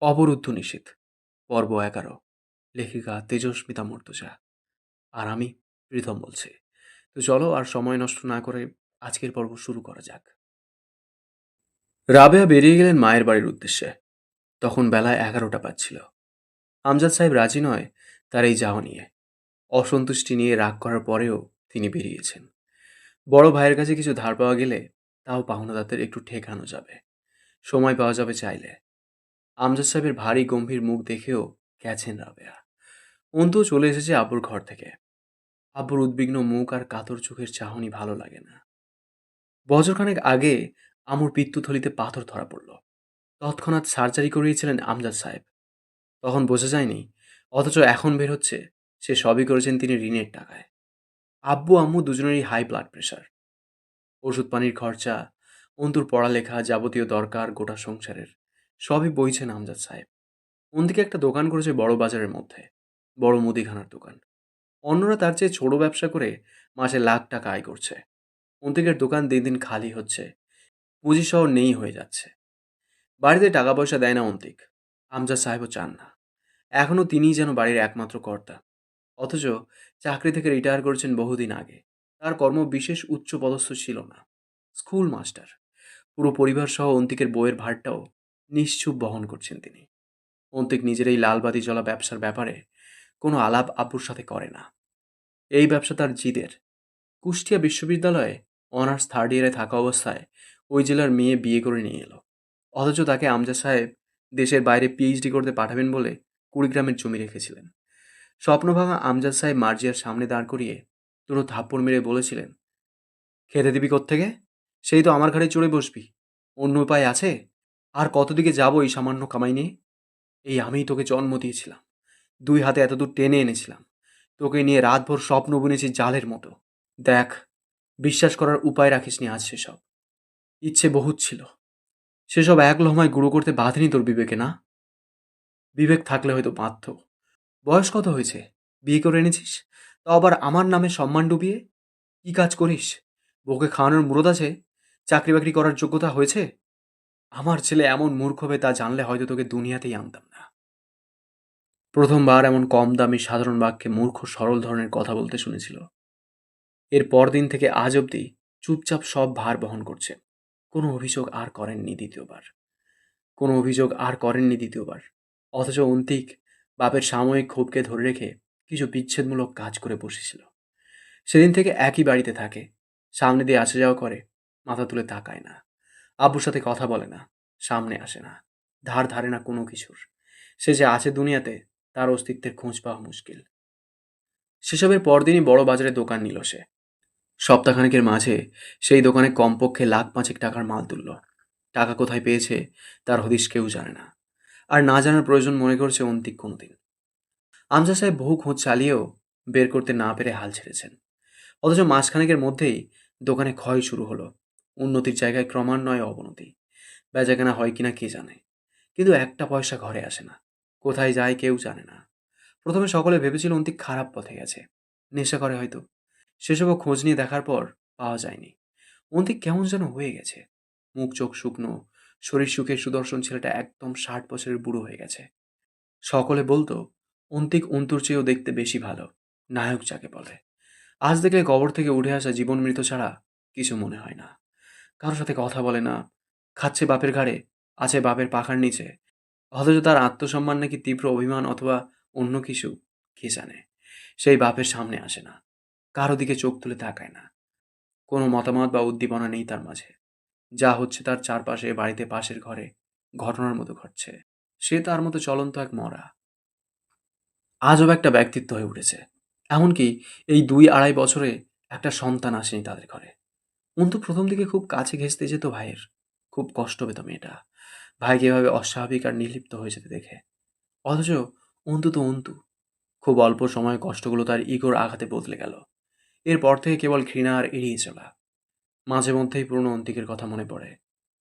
অবরুদ্ধ নিষেধ। পর্ব এগারো। লেখিকা তেজস্মিতা মর্তুজা। আর আমি প্রীতম বলছি। তো চলো আর সময় নষ্ট না করে আজকের পর্ব শুরু করা যাক। রাবেয়া বেরিয়ে গেলেন মায়ের বাড়ির উদ্দেশ্যে। তখন বেলায় এগারোটা বাজছিল। আমজাদ সাহেব রাজি নয় তার এই যাওয়া নিয়ে। অসন্তুষ্টি নিয়ে রাগ করার পরেও তিনি বেরিয়েছেন। বড় ভাইয়ের কাছে কিছু ধার পাওয়া গেলে তাও পাওনাদারদের একটু ঠেকানো যাবে। সময় পাওয়া যাবে চাইলে। আমজাদ সাহেবের ভারী গম্ভীর মুখ দেখেও গেছেন রাবেয়া। অন্তু চলে এসেছে আব্বুর ঘর থেকে। আব্বুর উদ্বিগ্ন মুখ আর কাতর চোখের চাহনি ভালো লাগে না। বছরখানেক আগে আমুর পিত্তুথলিতে পাথর ধরা পড়ল। তৎক্ষণাৎ সার্জারি করিয়েছিলেন আমজাদ সাহেব। তখন বোঝা যায়নি, অথচ এখন বের হচ্ছে, সে সবই করেছেন তিনি ঋণের টাকায়। আব্বু আম্মু দুজনেরই হাই ব্লাড প্রেশার ওষুধ পানির খরচা, অন্তুর পড়ালেখা যাবতীয় দরকার গোটা সংসারের। সবই বইছেন আমজাদ সাহেব। অন্দিকে একটা দোকান করেছে বড় বাজারের মধ্যে, বড় মুদিখানার দোকান। অন্যরা তার চেয়ে ছোট ব্যবসা করে মাসে লাখ টাকা আয় করছে। অন্তিকের দোকান দিন দিন খালি হচ্ছে পুঁজি সহ নেই হয়ে যাচ্ছে। বাড়িতে টাকা পয়সা দেয় না অন্তিক, আমজাদ সাহেবও চান না। এখনও তিনিই যেন বাড়ির একমাত্র কর্তা। অথচ চাকরি থেকে রিটায়ার করেছেন বহুদিন আগে। তার কর্ম বিশেষ উচ্চ পদস্থ ছিল না। School master. পুরো পরিবার সহ অন্তিকের বইয়ের ভারটাও নিশ্চুপ বহন করছেন তিনি। অন্তিক নিজের এই লালবাতি জ্বলা ব্যবসার ব্যাপারে কোনো আলাপ আব্বুর সাথে করে না। এই ব্যবসা তার জিদের। কুষ্টিয়া বিশ্ববিদ্যালয়ে অনার্স থার্ড ইয়ারে থাকা অবস্থায় ওই জেলার মেয়ে বিয়ে করে নিয়ে এলো। অথচ তাকে আমজাদ সাহেব দেশের বাইরে পিএইচডি করতে পাঠাবেন বলে কুড়িগ্রামের জমি রেখেছিলেন। স্বপ্নভাঙা আমজাদ সাহেব মার্জিয়ার সামনে দাঁড় করিয়ে দুটো থাপ্পড় মেরে বলেছিলেন, খেতে দিবি থেকে সেই তো আমার ঘাড়ে চড়ে বসবি। অন্য উপায় আছে? আর কতদিকে যাব এই সামান্য কামাই নিয়ে? এই আমিই তোকে জন্ম দিয়েছিলাম। দুই হাতে এতদূর টেনে এনেছিলাম। তোকে নিয়ে রাতভর স্বপ্ন বুনেছি জালের মতো। দেখ, বিশ্বাস করার উপায় রাখিস নি আজ সেসব। ইচ্ছে বহুত ছিল। সেসব এক লহমায় গুঁড়ো করতে বাঁধেনি তোর বিবেকে, না? বিবেক থাকলে হয়তো বাধ্য বয়স কত হয়েছে? বিয়ে করে এনেছিস? তাও আবার আমার নামে সম্মান ডুবিয়ে? কি কাজ করিস? বউকে খাওয়ানোর মুরদ আছে? চাকরি বাকরি করার যোগ্যতা হয়েছে? আমার ছেলে এমন মূর্খ হবে তা জানলে হয়তো তোকে দুনিয়াতেই আনতাম না। প্রথমবার এমন কম দামি সাধারণ বাক্যে মূর্খ সরল ধরনের কথা বলতে শুনেছিল। এর পরদিন থেকে আজ অবধি চুপচাপ সব ভার বহন করছে। কোনো অভিযোগ আর করেননি দ্বিতীয়বার। কোনো অভিযোগ আর করেননি দ্বিতীয়বার। অথচ অন্তিক বাপের সাময়িক ক্ষোভকে ধরে রেখে কিছু বিচ্ছেদমূলক কাজ করে বসেছিল। সেদিন থেকে একই বাড়িতে থাকে। সামনে দিয়ে আসা যাওয়া করে, মাথা তুলে তাকায় না। আব্বুর সাথে কথা বলে না, সামনে আসে না, ধার ধারে না কোনো কিছুর। সে যে আছে দুনিয়াতে, তার অস্তিত্বের খোঁজ পাওয়া মুশকিল। সেসবের পরদিনই বড় বাজারে দোকান নিল সে। সপ্তাহখানেকের মাঝে সেই দোকানে কমপক্ষে লাখ পাঁচেক টাকার মাল তুলল। টাকা কোথায় পেয়েছে, তার হদিশ কেউ জানে না। আর না জানার প্রয়োজন মনে করছে অন্তিক কোনোদিন। আমজা সাহেব বহু খোঁজ চালিয়েও বের করতে না পেরে হাল ছেড়েছেন। অথচ মাসখানেকের মধ্যেই দোকানে ক্ষয় শুরু হলো। উন্নতির জায়গায় ক্রমান্বয়ে অবনতি। বেচাকেনা হয় কিনা কে জানে? কিন্তু একটা পয়সা ঘরে আসে না। কোথায় যায় কেউ জানে না। প্রথমে সকলে ভেবেছিল অন্তিক খারাপ পথে গেছে। নেশা করে হয়তো। সেসবও খোঁজ নিয়ে দেখার পর পাওয়া যায়নি। অন্তিক কেমন যেন হয়ে গেছে। মুখ চোখ শুকনো। শরীর সুখে সুদর্শন ছেলেটা একদম ষাট বছরের বুড়ো হয়ে গেছে। সকলে বলতো, অন্তিক অন্তুর চেয়েও দেখতে বেশি ভালো। নায়ক যাকে বলে। আজ দেখলে কবর থেকে উঠে আসা জীবন মৃত ছাড়া কিছু মনে হয় না। কারোর সাথে কথা বলে না। খাচ্ছে বাপের ঘাড়ে, আছে বাপের পাখার নিচে। অথচ তার আত্মসম্মান নাকি তীব্র অভিমান অথবা অন্য কিছু, কে জানে? সেই বাপের সামনে আসে না। কারও দিকে চোখ তুলে তাকায় না। কোনো মতামত বা উদ্দীপনা নেই তার মাঝে। যা হচ্ছে তার চারপাশে, বাড়িতে পাশের ঘরে, ঘটনার মতো ঘটছে। সে তার মতো চলন্ত এক মরা। আজব একটা ব্যক্তিত্ব হয়ে উঠেছে। এমনকি এই দুই আড়াই বছরে একটা সন্তান আসেনি তাদের ঘরে। অন্তু প্রথম দিকে খুব কাছে ঘেঁচতে যেত ভাইয়ের। খুব কষ্ট পেত মেয়েটা। ভাইকে এভাবে অস্বাভাবিক আর নির্লিপ্ত হয়ে যেতে দেখে। অথচ অন্তু তো অন্তু। খুব অল্প সময় কষ্টগুলো তার ইগোর আঘাতে বদলে গেল। এরপর থেকে কেবল ঘৃণা আর এড়িয়ে চলা। মাঝে মধ্যেই পুরনো অন্তিকের কথা মনে পড়ে।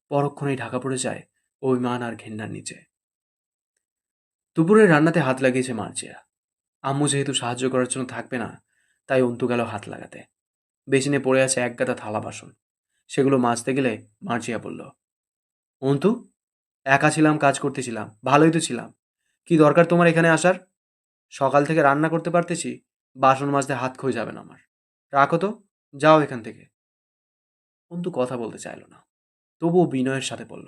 পরক্ষণেই ঢাকা পড়ে যায় অভিমান আর ঘেন্নার নিচে। দুপুরের রান্নাতে হাত লাগিয়েছে মার্জিয়া। আম্মু যেহেতু সাহায্য করার জন্য থাকবে না, তাই অন্তু গেল হাত লাগাতে। বেসিনে পড়ে আছে এক গাদা থালা বাসন। সেগুলো মাজতে গেলে মার্জিয়া বলল, অন্তু, একা ছিলাম, কাজ করতেছিলাম, ভালোই তো ছিলাম। কি দরকার তোমার এখানে আসার? সকাল থেকে রান্না করতে পারতেছি, বাসন মাজতে হাত ক্ষয়ে যাবে না আমার। রাখো তো, যাও এখান থেকে। অন্তু কথা বলতে চাইলো না। তবুও বিনয়ের সাথে বলল,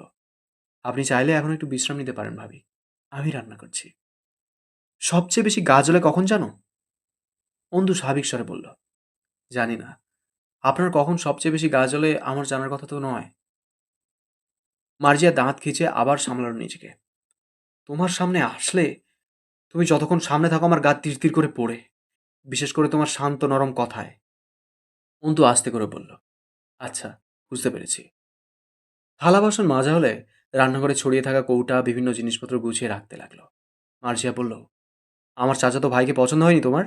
আপনি চাইলে এখন একটু বিশ্রাম নিতে পারেন ভাবি। আমি রান্না করছি। সবচেয়ে বেশি গা জ্বলে কখন জানো? অন্তু স্বাভাবিক স্বরে বলল, জানি না। আপনার কখন সবচেয়ে বেশি গা জ্বলে আমার জানার কথা তো নয়। মার্জিয়া দাঁত খিচে আবার সামলালো নিজেকে। তোমার সামনে আসলে তুমি যতক্ষণ সামনে থাকো আমার গা তির করে পড়ে, বিশেষ করে তোমার শান্ত নরম কথায়। অন্তু আস্তে করে বলল আচ্ছা বুঝতে পেরেছি। থালা বাসন মাজা হলে রান্নাঘরে ছড়িয়ে থাকা কৌটা, বিভিন্ন জিনিসপত্র গুছিয়ে রাখতে লাগল। মার্জিয়া বলল, আমার চাচাতো ভাইকে পছন্দ হয়নি তোমার?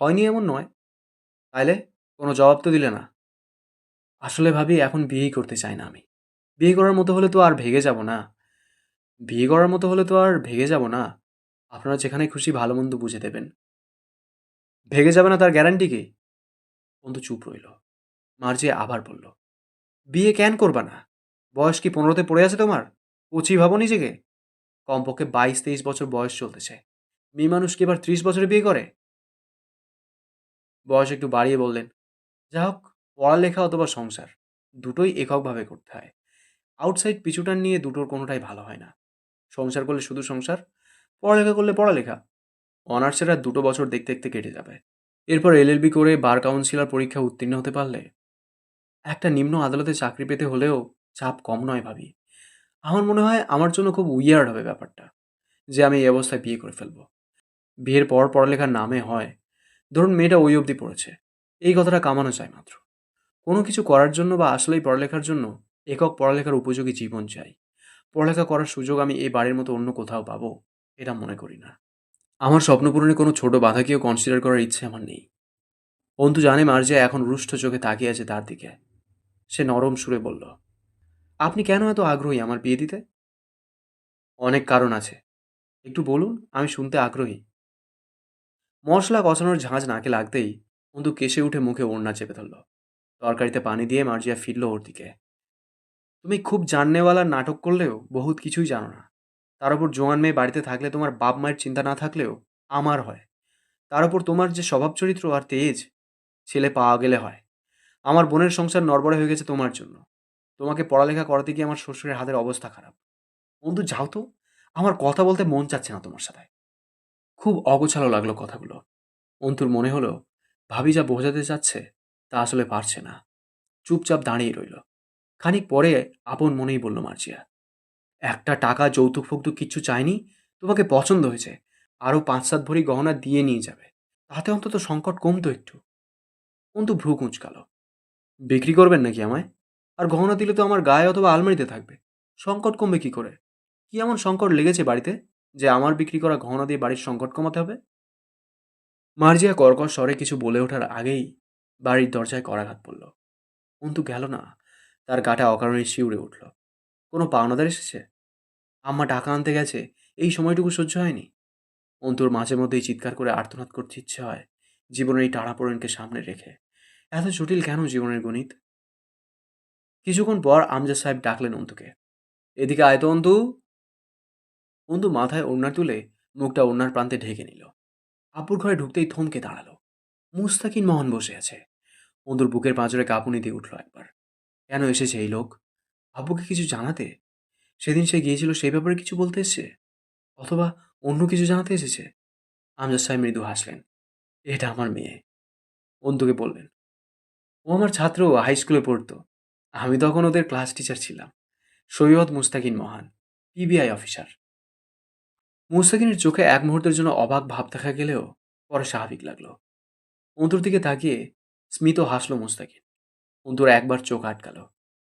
হয়নি এমন নয়। তাইলে? কোনো জবাব তো দিলে না। আসলে ভাবি, এখন বিয়েই করতে চাই না আমি। বিয়ে করার মতো হলে তো আর ভেগে যাব না। বিয়ে করার মতো হলে তো আর ভেগে যাব না। আপনারা যেখানে খুশি ভালো মন্দ বুঝে দেবেন। ভেগে যাবে না তার গ্যারান্টি কি? বন্ধু চুপ রইল। মার্জিয়া আবার বলল, বিয়ে কেন করবা না? বয়স কি পনেরোতে পড়ে আছে তোমার? পঁচি ভাবো নিজেকে। কমপক্ষে বাইশ তেইশ বছর বয়স চলতেছে। মেয়ে মানুষ কি এবার ত্রিশ বছরে বিয়ে করে? বয়স একটু বাড়িয়ে বললেন যা হোক, পড়ালেখা অথবা সংসার, দুটোই এককভাবে করতে হয়। আউটসাইড পিছুটান নিয়ে দুটোর কোনোটাই ভালো হয় না। সংসার করলে শুধু সংসার, পড়ালেখা করলে পড়ালেখা। অনার্সের দুটো বছর দেখতে দেখতে কেটে যাবে। এরপর এলএলবি করে বার কাউন্সিলর পরীক্ষা উত্তীর্ণ হতে পারলে, একটা নিম্ন আদালতে চাকরি পেতে হলেও চাপ কম নয় ভাবি। আমার মনে হয় আমার জন্য খুব উইয়ার্ড হবে ব্যাপারটা, যে আমি এই অবস্থায় বিয়ে করে ফেলব। বিয়ের পর পড়ালেখার নামে হয়, ধরুন মেয়েটা ওই অবধি পড়েছে। এই কথাটা কামানো চাই মাত্র। কোনো কিছু করার জন্য বা আসলেই পড়ালেখার জন্য একক পড়ালেখার উপযোগী জীবন চাই। পড়ালেখা করার সুযোগ আমি এই বাড়ির মতো অন্য কোথাও পাবো, এটা মনে করি না। আমার স্বপ্ন পূরণে কোনো ছোট বাধাকেও কনসিডার করার ইচ্ছে আমার নেই। অন্তু জানে মার্জিয়া এখন রুষ্ট চোখে তাকিয়ে আছে তার দিকে। সে নরম সুরে বলল, আপনি কেন এত আগ্রহী আমার বিয়ে দিতে? অনেক কারণ আছে। একটু বলুন, আমি শুনতে আগ্রহী। মশলা কষানোর ঝাঁঝ নাকে লাগতেই অন্তু কেসে উঠে মুখে ওড়না চেপে ধরল। তরকারিতে পানি দিয়ে মার্জিয়া ফিরল ওর দিকে। তুমি খুব জাননেওয়ালা নাটক করলেও বহুত কিছুই জানো না। তার উপর জোয়ান মেয়ে বাড়িতে থাকলে তোমার বাপ মায়ের চিন্তা না থাকলেও আমার হয়। তার উপর তোমার যে স্বভাব চরিত্র আর তেজ, ছেলে পাওয়া গেলে হয়। আমার বোনের সংসার নড়বড়ে হয়ে গেছে তোমার জন্য। তোমাকে পড়ালেখা করাতে গিয়ে আমার শ্বশুরের হাতের অবস্থা খারাপ। বন্ধু, যাও তো। আমার কথা বলতে মন চাচ্ছে না তোমার সাথে। খুব অগোছালো লাগল কথাগুলো। অন্তুর মনে হলো ভাবি যা বোঝাতে চাচ্ছে তা আসলে পারছে না। চুপচাপ দাঁড়িয়ে রইল। খানিক পরে আপন মনেই বলল, মার্জিয়া, একটা টাকা যৌতুক ফৌতুক কিচ্ছু চায়নি তোমাকে পছন্দ হয়েছে। আরও পাঁচ সাত ভরি গহনা দিয়ে নিয়ে যাবে। তাতে অন্তত সংকট কমতো একটু। অন্তু ভ্রু কুঁচকাল। বিক্রি করবেন নাকি আমায়? আর গহনা দিলে তো আমার গায়ে অথবা আলমারিতে থাকবে। সংকট কমবে কি করে? কি এমন সংকট লেগেছে বাড়িতে যে আমার বিক্রি করা গহনা দিয়ে বাড়ির সংকট কমাতে হবে? মার্জিয়া কর্কশ স্বরে কিছু বলে ওঠার আগেই বাড়ির দরজায় করাঘাত পড়ল। অন্তু গেল না, তার গাটা অকারণে শিউরে উঠল। কোনো পাওনাদার এসেছে? আম্মা টাকা আনতে গেছে, এই সময়টুকু সহ্য হয়নি। অন্তুর মাঝে মধ্যেই চিৎকার করে আর্তনাদ করতে ইচ্ছে হয়, জীবনের এই টাড়াপোড়েনকে সামনে রেখে। এত জটিল কেন জীবনের গণিত? কিছুক্ষণ পর আমজাদ সাহেব ডাকলেন অন্তুকে। এদিকে আয় তো, অন্তু। অন্তু মাথায় ওড়না তুলে মুখটা ওড়নার প্রান্তে ঢেকে নিল। আব্বুর ঘরে ঢুকতেই থমকে দাঁড়াল। মুস্তাকিন মোহন বসে আছে। অন্তুর বুকের পাঁচরে কাঁপুনি দিয়ে উঠল একবার। কেন এসেছে এই লোক? আব্বুকে কিছু জানাতে? সেদিন সে গিয়েছিল সেই ব্যাপারে কিছু বলতে এসছে? অথবা অন্য কিছু জানাতে এসেছে? আমজাদ সাহেব মৃদু হাসলেন। এটা আমার মেয়ে। অন্তুকে বললেন, ও আমার ছাত্র হাই স্কুলে পড়তো। আমি তখন ওদের ক্লাস টিচার ছিলাম। সৈয়দ মুস্তাকিন মহান পিবিআই অফিসার মুস্তাকিনের চোখে এক মুহূর্তের জন্য অবাক ভাব দেখা গেলেও পরে স্বাভাবিক লাগল। অন্তুর দিকে তাকিয়ে স্মিত হাসলো মুস্তাকিন। অন্তুর একবার চোখ আটকাল।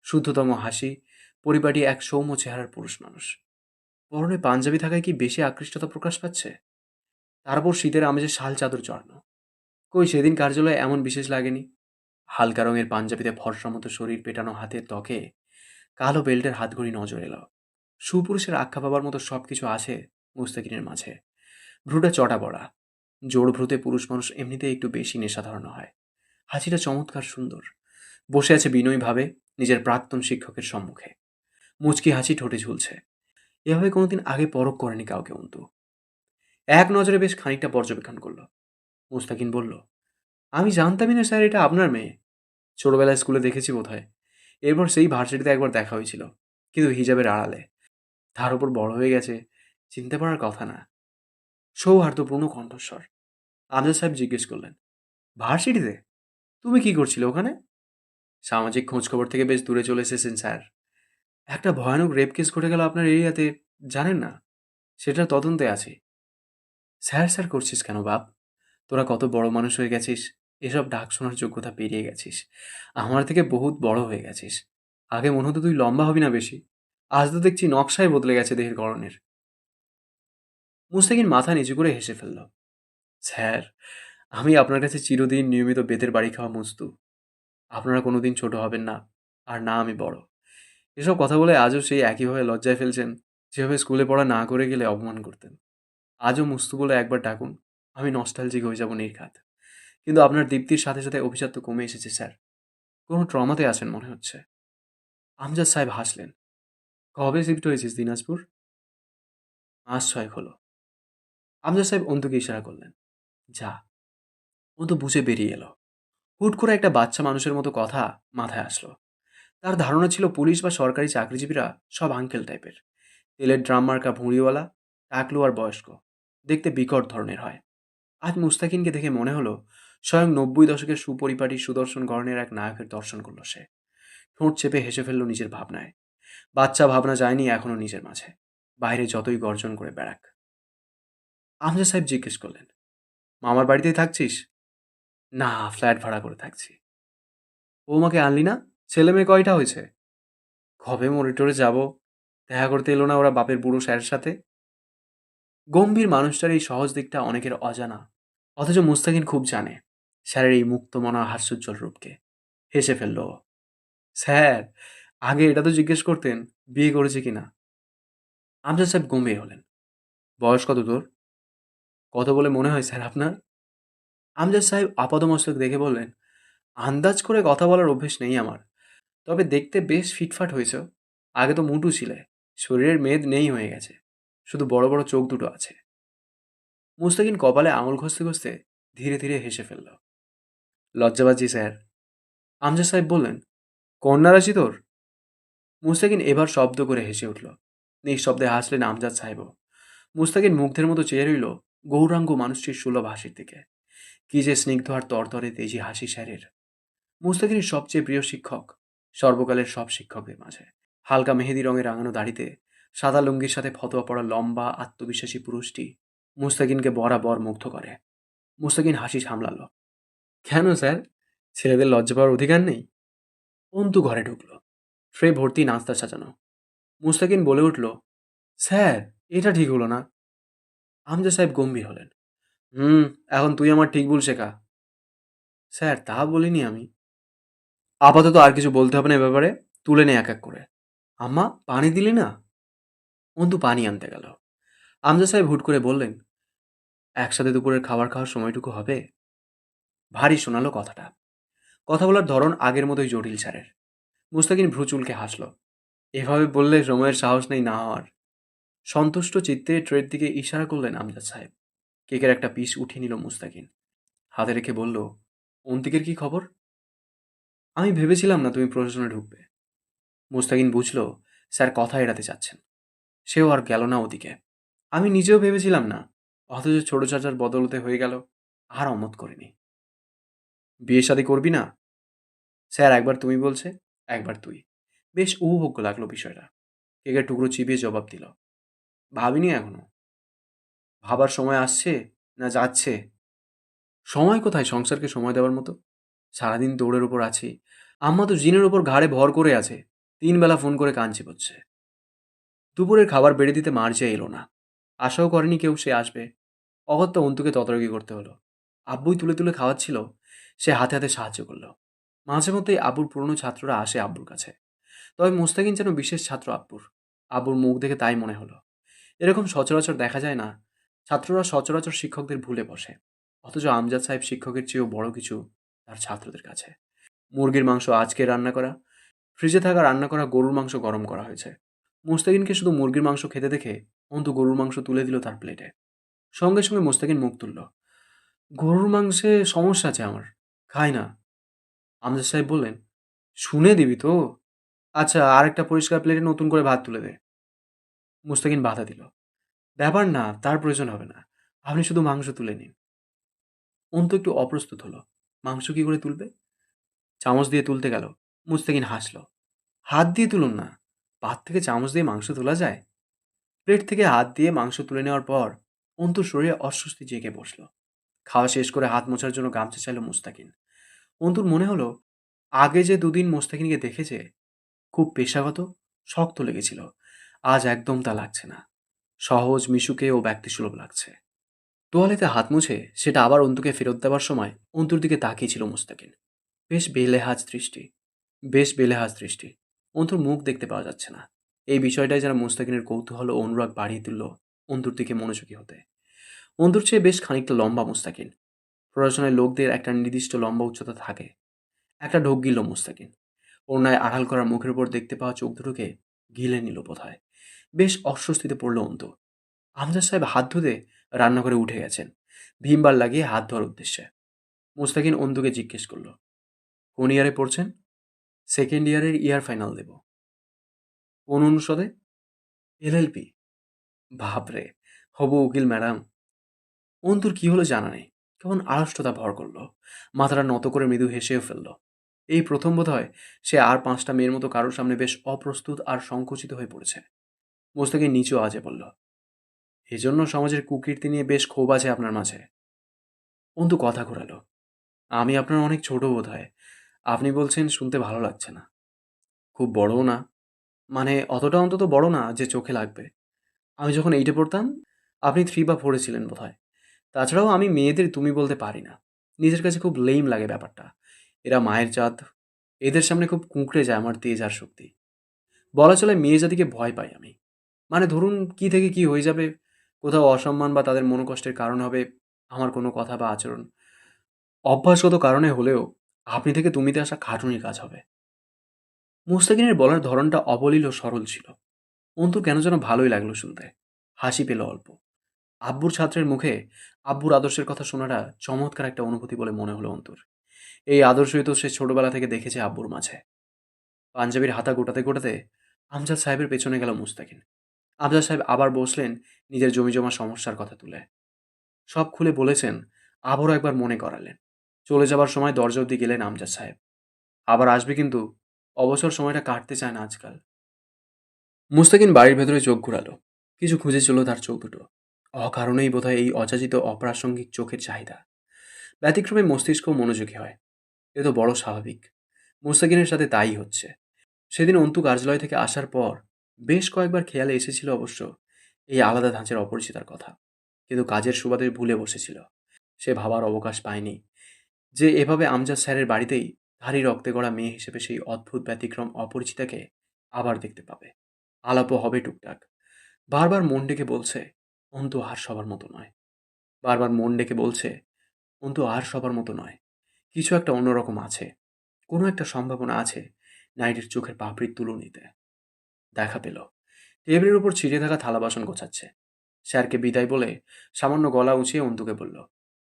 শুদ্ধতম হাসি পরিবারটি এক সৌম্য চেহারার পুরুষ মানুষ। পরনে পাঞ্জাবি থাকায় কি বেশি আকৃষ্টতা প্রকাশ পাচ্ছে? তারপর শীতের আমেজে শাল চাদর চড়ানো। কই সেদিন কার্যালয়ে এমন বিশেষ লাগেনি? হালকা রঙের পাঞ্জাবিতে ভরসার মতো শরীর পেটানো হাতের ত্বকে কালো বেল্টের হাতঘড়ি নজর এলো। সুপুরুষের আখ্যা পাবার মতো সব কিছু আছে মুস্তাকিনের মাঝে। ভ্রুটা চটা বড়া। জোর ভ্রুতে পুরুষ মানুষ এমনিতে একটু বেশি নেশাধরণ হয়। হাসিটা চমৎকার সুন্দর। বসে আছে বিনয়ীভাবে নিজের প্রাক্তন শিক্ষকের সম্মুখে। মুচকি হাসি ঠোঁটে ঝুলছে। এভাবে কোনোদিন আগে পরখ করেনি কাউকে অন্তু। এক নজরে বেশ খানিকটা পর্যবেক্ষণ করল। মুস্তাকিন বলল, আমি জানতামই না স্যার, এটা আপনার মেয়ে। ছোটবেলায় স্কুলে দেখেছি বোধ হয় এরপর সেই ভার্সিটিতে একবার দেখা হয়েছিল, কিন্তু হিজাবের আড়ালে। তার উপর বড় হয়ে গেছে চিনতে পারার কথা না। সৌহার্দ্যপূর্ণ কণ্ঠস্বর। আমজাদ সাহেব জিজ্ঞেস করলেন, ভার্সিটিতে? তুমি কি করছিলে ওখানে? সামাজিক খোঁজখবর থেকে বেশ দূরে চলে এসেছেন, স্যার। একটা ভয়ানক রেপ কেস ঘটে গেল আপনার এরিয়াতে, জানেন না? সেটা তদন্তে আছে। স্যার স্যার করছিস কেন বাপ? তোরা কত বড় মানুষ হয়ে গেছিস। এসব ডাক শোনার যোগ্যতা পেরিয়ে গেছিস। আমার থেকে বহুত বড় হয়ে গেছিস। আগে মনে হতো তুই লম্বা হবি না বেশি। আজ তো দেখছি নকশায় বদলে গেছে দেহের গড়নের। মুস্তাকিন মাথা নিচু করে হেসে ফেলল, স্যার, আমি আপনার কাছে চিরদিন নিয়মিত বেতের বাড়ি খাওয়া মস্তু আপনারা কোনোদিন ছোট হবেন না, আর না আমি বড়। এসব কথা বলে আজও সেই একইভাবে লজ্জায় ফেলছেন, যেভাবে স্কুলে পড়া না করে গেলে অপমান করতেন। আজও মুস্তু বলে একবার ডাকুন, আমি নস্টালজিক হয়ে যাব নির্ঘাত। কিন্তু আপনার দীপ্তির সাথে সাথে অভিজাত তো কমে এসেছে, স্যার। কোনো ট্রমাতে আছেন মনে হচ্ছে। আমজাদ সাহেব হাসলেন, কবে শিফট হয়েছিস দিনাজপুর? মাস ছয়েক হলো। আমজাদ সাহেব অন্তুকে ইশারা করলেন, যা। অন্তু বুঝে বেরিয়ে এলো। হুট করে একটা বাচ্চা মানুষের মতো কথা মাথায় আসলো। তার ধারণা ছিল পুলিশ বা সরকারি চাকরিজীবীরা সব আঙ্কেল টাইপের তেলের ড্রাম মার্কা ভুঁড়িওয়ালা, টাকলু আর বয়স্ক। দেখতে বিকট ধরনের হয়। আজ মুস্তাকিনকে দেখে মনে হলো, স্বয়ং নব্বই দশকের সুপরিপাটি সুদর্শন গড়নের এক নায়কের দর্শন করল সে। ঠোঁট চেপে হেসে ফেলল নিজের ভাবনায়। বাচ্চা ভাবনা যায়নি এখনও নিজের মাঝে। বাইরে যতই গর্জন করে বেড়াক। আমজা সাহেব জিজ্ঞেস করলেন, মামার বাড়িতেই থাকছিস? না, ফ্ল্যাট ভাড়া করে থাকছি। ও আমাকে আনলি না? ছেলে মেয়ে কয়টা হয়েছে? কবে মনিটরে যাব? দেখা করতে এলো না ওরা বাপের বুড়ো স্যারের সাথে? গম্ভীর মানুষটার এই সহজ দিকটা অনেকের অজানা, অথচ মুস্তাকিন খুব জানে স্যারের এই মুক্তমনা হাস্যোজ্জ্বল রূপকে। হেসে ফেলল স্যার, আগে এটা তো জিজ্ঞেস করতেন, বিয়ে করেছে কিনা? আমজাদ সাহেব গম্ভীর হলেন। বয়স কত তোর? কত বলে মনে হয়, স্যার, আপনার? আমজাদ সাহেব আপাদমস্তক দেখে বললেন, আন্দাজ করে কথা বলার অভ্যেস নেই আমার। তবে দেখতে বেশ ফিটফাট হয়েছ। আগে তো মুটু ছিলে। শরীরের মেদ নেই হয়ে গেছে। শুধু বড় বড় চোখ দুটো আছে। মুস্তাকিন কপালে আঙুল ঘষতে ঘষতে ধীরে ধীরে হেসে ফেলল। লজ্জাবাজি স্যার। আমজাদ সাহেব বললেন, কন্যা রাশি তোর? মুস্তাকিন এবার শব্দ করে হেসে উঠল। নিঃশব্দে হাসলেন আমজাদ সাহেবও। মুস্তাকিন মুগ্ধের মতো চেয়ে রইল গৌরাঙ্গ মানুষটির সুলভ হাসির দিকে। কি যে স্নিগ্ধ আর তরতরে তেজি হাসি স্যারের। মুস্তাকিনের সবচেয়ে প্রিয় শিক্ষক সর্বকালের সব শিক্ষকদের মাঝে। হালকা মেহেদি রঙের রাঙানো দাড়িতে, সাদা লুঙ্গির সাথে ফতোয়া পড়া লম্বা, আত্মবিশ্বাসী পুরুষটি মুস্তাকিনকে বরাবর মুগ্ধ করে। মুস্তাকিন হাসি সামলালো। কেন স্যার? ছেলেদের লজ্জা পাওয়ার অধিকার নেই? অন্তু ঘরে ঢুকলো। ট্রে ভর্তি নাস্তা সাজানো। মুস্তাকিন বলে উঠল, স্যার, এটা ঠিক হলো না। আমজা সাহেব গম্ভীর হলেন। হুম, এখন তুই আমার ঠিক ভুল শেখা স্যার, তা বলিনি আমি। আপাতত আর কিছু বলতে হবে না এ ব্যাপারে, তুলে নে এক এক করে। আম্মা, পানি দিলি না? অন্তু, পানি আনতে গেল। আমজা সাহেব হুট করে বললেন, একসাথে দুপুরের খাবার খাওয়ার সময়টুকু হবে? ভারী শোনালো কথাটা। কথা বলার ধরন আগের মতোই জটিল, স্যারের। মুস্তাকিন ভ্রুচুলকে হাসল। এভাবে বললে সময়ের সাহস নেই না হওয়ার। সন্তুষ্ট চিত্তে ট্রের দিকে ইশারা করলেন আমজাদ সাহেব। কেকের একটা পিস উঠিয়ে নিল মুস্তাকিন। হাতে রেখে বলল অন্তিকের কি খবর? আমি ভেবেছিলাম না তুমি প্রশাসনে ঢুকবে। মুস্তাকিন বুঝলো, স্যার কথা এড়াতে চাচ্ছেন। সেও আর গেল না ওদিকে। আমি নিজেও ভেবেছিলাম না, অথচ ছোট চাচার বদলতে হয়ে গেল, আর অমত করিনি। বিয়ে শাদি করবি না? স্যার, একবার তুমি বলছে, একবার তুই। বেশ উপভোগ্য লাগল বিষয়টা। কেকের টুকরো চিবিয়ে জবাব দিল। ভাবিনি এখনও। ভাবার সময় আসছে না যাচ্ছে? সময় কোথায় সংসারকে সময় দেওয়ার মতো? সারাদিন দৌড়ের ওপর আছি। আম্মা তো জিনের ওপর ঘাড়ে ভর করে আছে। তিন বেলা ফোন করে কান চিবোচ্ছে দুপুরের খাবার বেড়ে দিতে মার্জে এলো না। আশাও করেনি কেউ সে আসবে। অগত্যা অন্তুকে তদারকি করতে হলো। আব্বুই তুলে তুলে খাওয়াচ্ছিল। সে হাতে হাতে সাহায্য করল। মাঝে মধ্যেই আব্বুর পুরনো ছাত্ররা আসে আব্বুর কাছে। তবে মোস্তাকিন যেন বিশেষ ছাত্র আব্বুর। আব্বুর মুখ দেখে তাই মনে হলো। এরকম সচরাচর দেখা যায় না। ছাত্ররা সচরাচর শিক্ষকদের ভুলে বসে। অথচ আমজাদ সাহেব শিক্ষকের চেয়েও বড় কিছু তার ছাত্রদের কাছে। মুরগির মাংস আজকে রান্না করা, ফ্রিজে থাকা রান্না করা গরুর মাংস গরম করা হয়েছে। মোস্তাকিনকে শুধু মুরগির মাংস খেতে দেখে অন্তু গরুর মাংস তুলে দিল তার প্লেটে। সঙ্গে সঙ্গে মোস্তাকিন মুখ তুলল, গরুর মাংসে সমস্যা আছে আমার, খাই না। আমজাদ সাহেব বললেন, শুনে দিবি তো। আচ্ছা আরেকটা পরিষ্কার প্লেটে নতুন করে ভাত তুলে দে। মুস্তাকিন বাধা দিল। ব্যাপার না, তার প্রয়োজন হবে না। আপনি শুধু মাংস তুলে নিন। অন্তু একটু অপ্রস্তুত হলো। মাংস কি করে তুলবে? চামচ দিয়ে তুলতে গেল। মুস্তাকিন হাসলো। হাত দিয়ে তুলুন না। পাত থেকে চামচ দিয়ে মাংস তোলা যায়? প্লেট থেকে হাত দিয়ে মাংস তুলে নেওয়ার পর অন্তুর শরীরে অস্বস্তি জেগে বসল। খাওয়া শেষ করে হাত মোছার জন্য গামছা চাইল মুস্তাকিন। অন্তুর মনে হলো, আগে যে দুদিন মোস্তাকিনকে দেখেছে, খুব পেশাগত, শক্ত লেগেছিল। আজ একদম তা লাগছে না। সহজ, মিশুকে ও ব্যক্তিসুলভ লাগছে। তোয়ালেতে হাত মুছে সেটা আবার অন্তুকে ফেরত দেওয়ার সময় অন্তুর দিকে তাকিয়েছিল মুস্তাকিন। বেশ বেলেহাজ দৃষ্টি। বেশ বেলেহাজ দৃষ্টি। অন্তুর মুখ দেখতে পাওয়া যাচ্ছে না। এই বিষয়টাই যারা মুস্তাকিনের কৌতূহল ও অনুরাগ বাড়িয়ে তুলল অন্তুর দিকে মনোযোগী হতে। অন্তুর চেয়ে বেশ খানিকটা লম্বা মুস্তাকিন। প্রশাসনের লোকদের একটা নির্দিষ্ট লম্বা উচ্চতা থাকে। একটা ঢোক গিল মুস্তাকিন। অন্যায় আড়াল করা মুখের উপর দেখতে পাওয়া চোখ দুটোকে গিলে নিল বোধহয়। বেশ অস্বস্তিতে পড়ল অন্তু। আমজাদ সাহেব হাত ধুতে রান্নাঘরে উঠে গেছেন। ভীমবার লাগিয়ে হাত ধোয়ার উদ্দেশ্যে। মুস্তাকিন অন্তুকে জিজ্ঞেস করল, কোন ইয়ারে পড়ছেন? সেকেন্ড ইয়ারের ইয়ার ফাইনাল দেব। কোন অনুষদে? এলএলপি বাপরে, হবু উকিল, ম্যাডাম। অন্তুর কি হলো জানা নেই। কেমন আড়ষ্টতা ভর করল। মাথাটা নত করে মৃদু হেসেও ফেলল। এই প্রথম বোধ হয় সে আর পাঁচটা মেয়ের মতো কারোর সামনে বেশ অপ্রস্তুত আর সংকুচিত হয়ে পড়েছে। মোস্তাকে নিচু আজে বলল, এজন্য সমাজের কুকীর্তি নিয়ে বেশ ক্ষোভ আছে আপনার মাঝে। অন্তু কথা ঘোরালো, আমি আপনার অনেক ছোট বোধ হয় আপনি বলছেন শুনতে ভালো লাগছে না। খুব বড়ও না। মানে অতটা অন্তত বড় না যে চোখে লাগবে। আমি যখন এইটে পড়তাম, আপনি থ্রি বা ফোরে ছিলেন বোধ হয় তাছাড়াও আমি মেয়েদের তুমি বলতে পারি না। নিজের কাছে খুব লেইম লাগে ব্যাপারটা। এরা মায়ের জাত। এদের সামনে খুব কুঁকড়ে যায় আমার তেজ আর শক্তি। বলা চলে মেয়ে জাতিকে ভয় পাই আমি। মানে ধরুন কি থেকে কি হয়ে যাবে, কোথাও অসম্মান বা তাদের মনোকষ্টের কারণ হবে আমার কোনো কথা বা আচরণ। অভ্যাসগত কারণে হলেও আপনি থেকে তুমিতে আসা খাটুনির কাজ হবে। মুস্তাকিনের বলার ধরনটা অবলীল ও সরল ছিল। অন্তুর কেন যেন ভালোই লাগল শুনতে। হাসি পেল অল্প। আব্বুর ছাত্রের মুখে আব্বুর আদর্শের কথা শোনাটা চমৎকার একটা অনুভূতি বলে মনে হলো অন্তুর। এই আদর্শই তো সে ছোটবেলা থেকে দেখেছে আব্বুর মাঝে। পাঞ্জাবির হাতা গোটাতে গোটাতে আমজাদ সাহেবের পেছনে গেল মুস্তাকিন। আমজাদ সাহেব আবার বসলেন নিজের জমি জমা সমস্যার কথা তুলে। সব খুলে বলেছেন, আবারও একবার মনে করালেন। চলে যাবার সময় দরজা অব্দি গেলেন আমজাদ সাহেব। আবার আসবে কিন্তু, অবসর সময়টা কাটতে চায় না আজকাল। মুস্তাকিন বাড়ির ভেতরে চোখ ঘুরালো। কিছু খুঁজে চলো তার চোখ দুটো। অকারণেই বোধহয় এই অযাচিত অপ্রাসঙ্গিক চোখের চাহিদা। ব্যতিক্রমে মস্তিষ্ক মনোযোগী হয়। এ তো বড় স্বাভাবিক। মুস্তাকিনের সাথে তাই হচ্ছে। সেদিন অন্তু কার্যালয় থেকে আসার পর বেশ কয়েকবার খেয়ালে এসেছিল অবশ্য এই আলাদা ধাঁচের অপরিচিতার কথা। কিন্তু কাজের সুবাদে ভুলে বসেছিল। সে ভাবার অবকাশ পায়নি যে এভাবে আমজাদ স্যারের বাড়িতেই ধারী রক্তে গড়া মেয়ে হিসেবে সেই অদ্ভুত ব্যতিক্রম অপরিচিতাকে আবার দেখতে পাবে। আলাপও হবে টুকটাক। বারবার মন ডেকে বলছে, অন্তু আর সবার মতো নয়। বারবার মন ডেকে বলছে, অন্তু আর সবার মতো নয়। কিছু একটা অন্যরকম আছে। কোনো একটা সম্ভাবনা আছে নাইটের চোখের পাপড়ির তুলনিতে। দেখা পেল। টেবিলের উপর ছিঁড়ে থাকা থালা বাসন গোছাচ্ছে। স্যারকে বিদায় বলে সামান্য গলা উঁচিয়ে অন্তুকে বলল,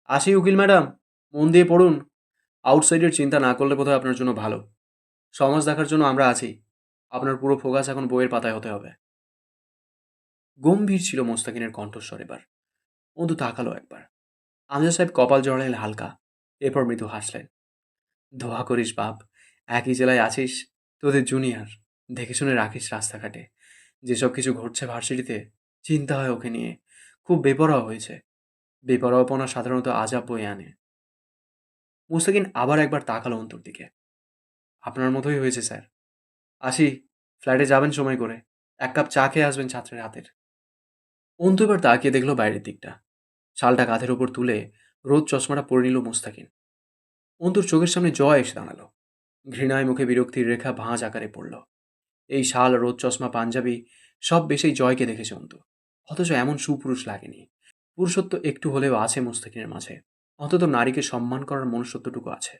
আসি উকিল ম্যাডাম, মন দিয়ে পড়ুন। আউটসাইডের চিন্তা না করলে বোধহয় আপনার জন্য ভালো। সমাজ দেখার জন্য আমরা আছি। আপনার পুরো ফোকাস এখন বইয়ের পাতায় হতে হবে। গম্ভীর ছিল মোস্তাকিনের কণ্ঠস্বর এবার। অন্তু তাকালো একবার। আমজা সাহেব কপাল জড়ালেন হালকা। এরপর মৃদু হাসলেন ধোয়া করিস বাপ, একই জেলায় আছিস, তোদের জুনিয়র দেখে শুনে রাখিস রাস্তাঘাটে। যেসব কিছু ঘটছে ভার্সিটিতে, চিন্তা হয় ওকে নিয়ে। খুব বেপরোয়া হয়েছে। বেপরোয়াপনা সাধারণত আজাব বয়ে আনে। মুস্তাকিন আবার একবার তাকালো অন্তর দিকে। আপনার মতোই হয়েছে, স্যার। আসি ফ্ল্যাটে যাবেন সময় করে। এক কাপ চা খেয়ে আসবেন ছাত্রের হাতের। অন্তু এবার তাকিয়ে দেখল বাইরের দিকটা। শালটা কাঁধের ওপর তুলে রোদ চশমাটা পরে নিল মুস্তাকিন। অন্তুর চোখের সামনে জয় এসে দাঁড়াল। ঘৃণায় মুখে বিরক্তির রেখা ভাঁজ আকারে পড়ল। এই শাল, রোদ চশমা, পাঞ্জাবি, সব বেশেই জয়কে দেখেছে অন্তু অথচ এমন সুপুরুষ লাগেনি। পুরুষত্ব একটু হলেও আছে মুস্তাকিনের মাঝে। অন্তত নারীকে সম্মান করার মনুষ্যত্বটুকু আছে।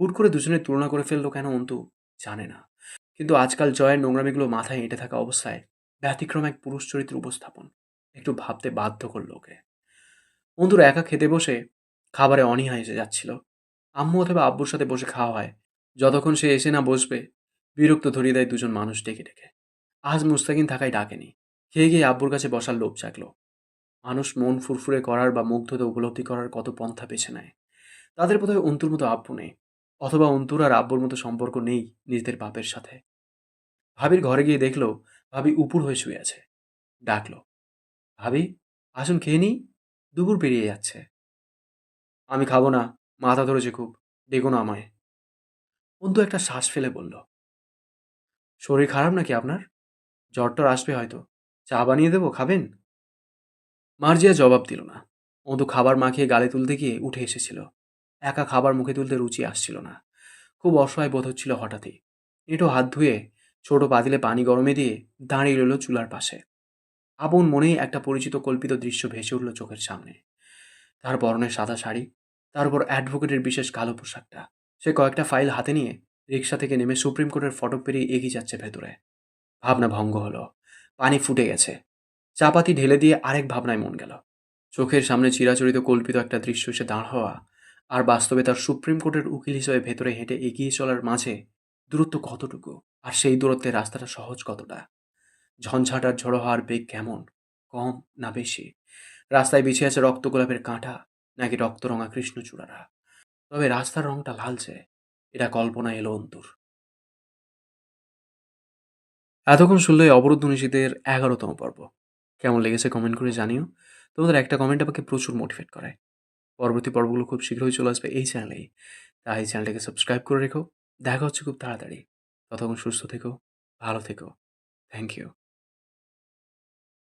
হুট করে দুজনের তুলনা করে ফেলল কেন অন্তু? জানে না। কিন্তু আজকাল জয়ের নোংরামিগুলো মাথায় এঁটে থাকা অবস্থায় ব্যতিক্রম এক পুরুষ চরিত্র উপস্থাপন। একটু ভাবতে বাধ্য করল ওকে। বন্ধুরা একা খেতে বসে খাবারে অনীহা এসে যাচ্ছিল। আম্মু অথবা আব্বুর সাথে বসে খাওয়া হয়। যতক্ষণ সে এসে না বসবে বিরক্ত ধরিয়ে দেয় দুজন মানুষ ডেকে ডেকে। আজ মুস্তাকিন থাকায় ডাকেনি। খেয়ে গিয়ে আব্বুর কাছে বসার লোভ জাগলো। মানুষ মন ফুরফুরে করার বা মুগ্ধতা উপলব্ধি করার কত পন্থা বেছে নেয়। তাদের বোধহয় অন্তুর মতো আব্বু নেই, অথবা অন্তুর আর আব্বুর মতো সম্পর্ক নেই নিজেদের বাপের সাথে। ভাবির ঘরে গিয়ে দেখল, ভাবি উপুর হয়ে শুয়ে আছে। ডাকলো, ভাবি, আসুন খেয়ে নিই, দুপুর পেরিয়ে যাচ্ছে। আমি খাব না, মাথা ধরেছে খুব, ডেকো না আমায়। অন্তু একটা শ্বাস ফেলে বলল শরীর খারাপ নাকি আপনার? জ্বর টর আসবে হয়তো। চা বানিয়ে দেবো, খাবেন? মার্জিয়া জবাব দিল না। অন্তু খাবার মাখিয়ে গালে তুলতে গিয়ে উঠে এসেছিল। একা খাবার মুখে তুলতে রুচি আসছিল না। খুব অসহায় বোধ হচ্ছিল হঠাৎই। এঁটো হাত ধুয়ে ছোট পাতিলে পানি গরমে দিয়ে দাঁড়িয়ে রইল চুলার পাশে। আপন মনেই একটা পরিচিত কল্পিত দৃশ্য ভেসে উঠল চোখের সামনে। তার পরনের সাদা শাড়ি, তার উপর অ্যাডভোকেটের বিশেষ কালো পোশাকটা। সে কয়েকটা ফাইল হাতে নিয়ে রিক্সা থেকে নেমে সুপ্রিম কোর্টের ফটক পেরিয়ে এগিয়ে যাচ্ছে ভেতরে। ভাবনা ভঙ্গ হলো। পানি ফুটে গেছে। চাপাতি ঢেলে দিয়ে আরেক ভাবনায় মন গেল। চোখের সামনে চিরাচরিত কল্পিত একটা দৃশ্য এসে দাঁড় হওয়া আর বাস্তবে তার সুপ্রিম কোর্টের উকিল হিসেবে ভেতরে হেঁটে এগিয়ে চলার মাঝে দূরত্ব কতটুকু আর সেই দূরত্বে রাস্তাটা সহজ কতটা? ঝঞ্ঝাটার ঝড়ো হওয়ার বেগ কেমন? কম না বেশি? রাস্তায় বিছিয়ে আছে রক্ত গোলাপের কাঁটা নাকি রক্তরঙা কৃষ্ণচূড়ারা? তবে রাস্তার রংটা লালচে। এটা কল্পনা এলো অন্তুর। এতক্ষণ শুনলে অবরুদ্ধ নিষিদ্ধের এগারোতম পর্ব। কেমন লেগেছে কমেন্ট করে জানিও। তোমাদের একটা কমেন্ট আমাকে প্রচুর মোটিভেট করে। পরবর্তী পর্বগুলো খুব শীঘ্রই চলে আসবে এই চ্যানেলেই তাই এই চ্যানেলটাকে সাবস্ক্রাইব করে রেখো। দেখা হচ্ছে খুব তাড়াতাড়ি। ততক্ষণ সুস্থ থেকো, ভালো থেকো। Thank you